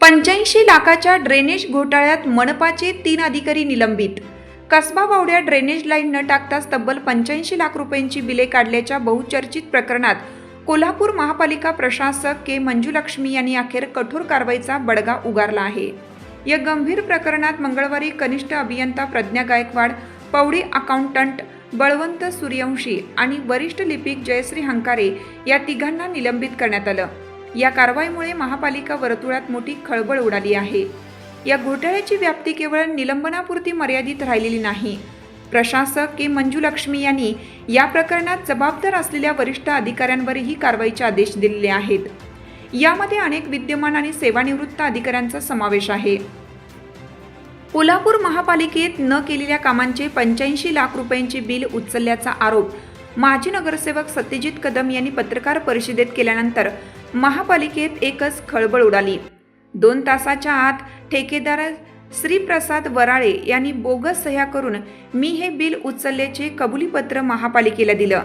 पंच्याऐंशी लाखाच्या ड्रेनेज घोटाळ्यात मनपाचे तीन अधिकारी निलंबित. कसबा बावड्या ड्रेनेज लाईन न टाकताच तब्बल पंच्याऐंशी लाख रुपयांची बिले काढल्याच्या बहुचर्चित प्रकरणात कोल्हापूर महापालिका प्रशासक के मंजुलक्ष्मी यांनी अखेर कठोर कारवाईचा बडगा उगारला आहे. या गंभीर प्रकरणात मंगळवारी कनिष्ठ अभियंता प्रज्ञा गायकवाड पौडी अकाउंटंट बळवंत सूर्यवंशी आणि वरिष्ठ लिपिक जयश्री हंकारे या तिघांना निलंबित करण्यात आलं. या कारवाईमुळे महापालिका वर्तुळात मोठी खळबळ उडाली आहे. या घोटाळ्याची व्याप्ती केवळ निलंबनापुरती मर्यादित राहिलेली नाही प्रशासक के मंजुलक्ष्मी यांनी या प्रकरणात जबाबदार असलेल्या वरिष्ठ अधिकाऱ्यांवरही कारवाईचे आदेश दिलेले आहेत. यामध्ये अनेक विद्यमान आणि सेवानिवृत्त अधिकाऱ्यांचा समावेश आहे. कोल्हापूर महापालिकेत न केलेल्या कामांचे पंच्याऐंशी लाख रुपयांचे बिल उचलल्याचा आरोप माजी नगरसेवक सत्यजित कदम यांनी पत्रकार परिषदेत केल्यानंतर महापालिकेत एकच खळबळ उडाली. दोन तासाच्या आत ठेकेदार श्रीप्रसाद वराळे यांनी बोगस सह्या करून मी हे बिल उचलल्याचे कबुलीपत्र महापालिकेला दिलं.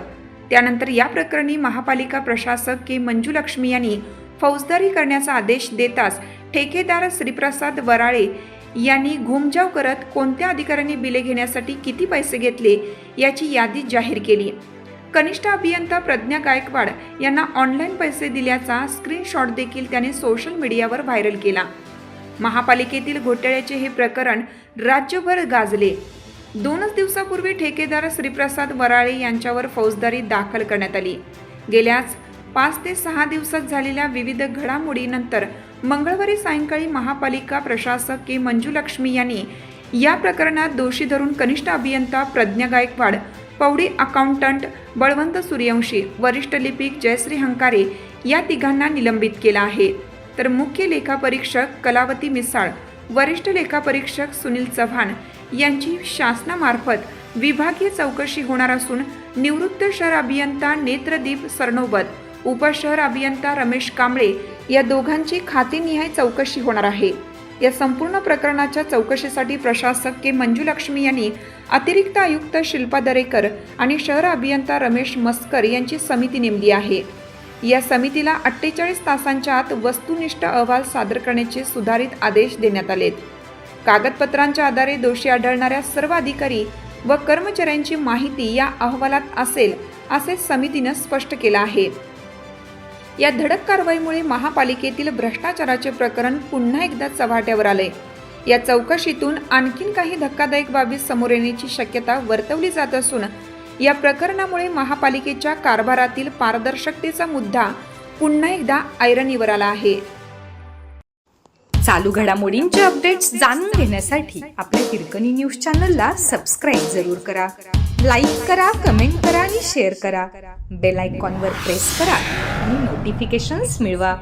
त्यानंतर या प्रकरणी महापालिका प्रशासक के. मंजुलक्ष्मी यांनी फौजदारी करण्याचा आदेश देताच ठेकेदार श्रीप्रसाद वराळे यांनी घुमजाव करत कोणत्या अधिकाऱ्यांनी बिले घेण्यासाठी किती पैसे घेतले याची यादी जाहीर केली. कनिष्ठ अभियंता प्रज्ञा गायकवाड यांना ऑनलाईन पैसे दिल्याचा स्क्रीनशॉट देखील त्याने सोशल मीडियावर व्हायरल केला. महापालिकेतील घोटाळ्याचे हे प्रकरण राज्यभर गाजले. दोनच दिवसापूर्वी ठेकेदार श्रीप्रसाद वराळे यांच्यावर फौजदारी दाखल करण्यात आली. गेल्याच पाच ते सहा दिवसात झालेल्या विविध घडामोडीनंतर मंगळवारी सायंकाळी महापालिका प्रशासक के. मंजुलक्ष्मी यांनी या प्रकरणात दोषी धरून कनिष्ठ अभियंता प्रज्ञा गायकवाड पौडी अकाउंटंट बळवंत सूर्यवंशी वरिष्ठ लिपिक जयश्री हंकारे या तिघांना निलंबित केलं आहे. तर मुख्य लेखापरीक्षक कलावती मिसाळ वरिष्ठ लेखापरीक्षक सुनील चव्हाण यांची शासनामार्फत विभागीय चौकशी होणार असून निवृत्त शहर अभियंता नेत्रदीप सरनोबत उपशहर अभियंता रमेश कांबळे या दोघांची खातेनिहाय चौकशी होणार आहे. या संपूर्ण प्रकरणाच्या चौकशीसाठी प्रशासक के. मंजुलक्ष्मी यांनी अतिरिक्त आयुक्त शिल्पा दरेकर आणि शहर अभियंता रमेश मस्कर यांची समिती नेमली आहे. या समितीला अठ्ठेचाळीस तासांच्या आत वस्तुनिष्ठ अहवाल सादर करण्याचे सुधारित आदेश देण्यात आलेत. कागदपत्रांच्या आधारे दोषी आढळणाऱ्या सर्व अधिकारी व कर्मचाऱ्यांची माहिती या अहवालात असेल असे समितीनं स्पष्ट केलं आहे. या धडक कारवाईमुळे महापालिकेतील भ्रष्टाचाराचे प्रकरण पुन्हा एकदा चव्हाट्यावर आले. या चौकशीतून आणखीन काही धक्कादायक बाबी समोर येण्याची शक्यता वर्तवली जात असून या प्रकरणामुळे महापालिकेच्या कारभारातील पारदर्शकतेचा मुद्दा पुन्हा एकदा ऐरणीवर आला आहे. चालू घडामोडींचे अपडेट्स जाणून घेण्यासाठी आपल्या हिरकणी न्यूज चॅनलला सबस्क्राईब जरूर करा. लाईक करा कमेंट करा आणि शेअर करा. बेल आयकॉनवर प्रेस करा आणि नोटिफिकेशन्स मिळवा.